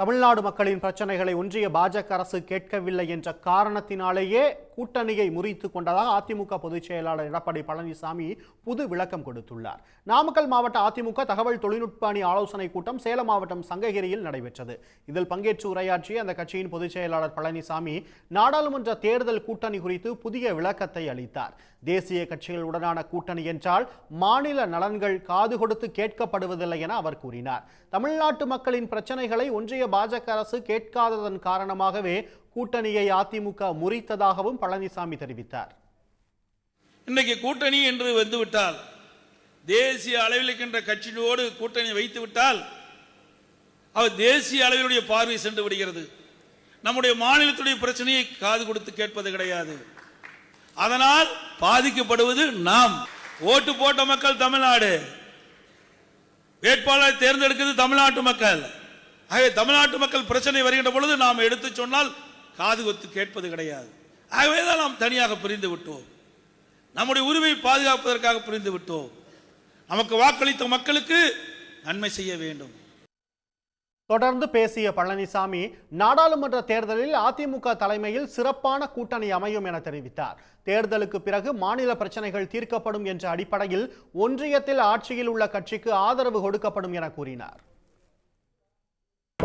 தமிழ்நாடு மக்களின் பிரச்சனைகளை ஒன்றிய பாஜக அரசு கேட்கவில்லை என்ற காரணத்தினாலேயே கூட்டணியை முறித்து கொண்டதாக அதிமுக பொதுச் செயலாளர் எடப்பாடி பழனிசாமி புது விளக்கம் கொடுத்துள்ளார். நாமக்கல் மாவட்ட அதிமுக தகவல் தொழில்நுட்ப அணி ஆலோசனை கூட்டம் சேலம் மாவட்டம் சங்ககிரியில் நடைபெற்றது. இதில் பங்கேற்று உரையாற்றிய அந்த கட்சியின் பொதுச் செயலாளர் பழனிசாமி நாடாளுமன்ற தேர்தல் கூட்டணி குறித்து புதிய விளக்கத்தை அளித்தார். தேசிய கட்சிகளுடனான கூட்டணி என்றால் மாநில நலன்கள் காது கொடுத்து கேட்கப்படுவதில்லை என அவர் கூறினார். தமிழ்நாட்டு மக்களின் பிரச்சனைகளை ஒன்றிய பாஜக அரசு கேட்காததன் காரணமாகவே கூட்டணியை அதிமுக முறித்ததாகவும் பழனிசாமி தெரிவித்தார். இன்னைக்கு கூட்டணி என்று வந்துவிட்டால் தேசிய அளவில் இருக்கின்ற கட்சியோடு கூட்டணி வைத்து விட்டால் அவர் தேசிய அளவிலுடைய பார்வை சென்று விடுகிறது. நம்முடைய மாநிலத்துடைய பிரச்சனையை காது கொடுத்து கேட்பது கிடையாது. அதனால் பாதிக்கப்படுவது நாம். ஓட்டு போட்ட மக்கள் தமிழ்நாடு. வேட்பாளரை தேர்ந்தெடுக்கிறது தமிழ்நாட்டு மக்கள். ஆகவே தமிழ்நாட்டு மக்கள் பிரச்சனை வருகின்ற பொழுது நாம் எடுத்து சொன்னால் காது கொத்து கேட்பது கிடையாது. ஆகவே தான் நாம் தனியாக பிரிந்து விட்டோம். நம்முடைய உரிமையை பாதுகாப்பதற்காக புரிந்து விட்டோம். நமக்கு வாக்களித்த மக்களுக்கு நன்மை செய்ய வேண்டும். தொடர்ந்து பேசிய பழனிசாமி நாடாளுமன்ற தேர்தலில் அதிமுக தலைமையில் சிறப்பான கூட்டணி அமையும் என தெரிவித்தார். தேர்தலுக்கு பிறகு மாநில பிரச்சனைகள் தீர்க்கப்படும் என்ற அடிப்படையில் ஒன்றியத்தில் ஆட்சியில் உள்ள கட்சிக்கு ஆதரவு கொடுக்கப்படும் என கூறினார்.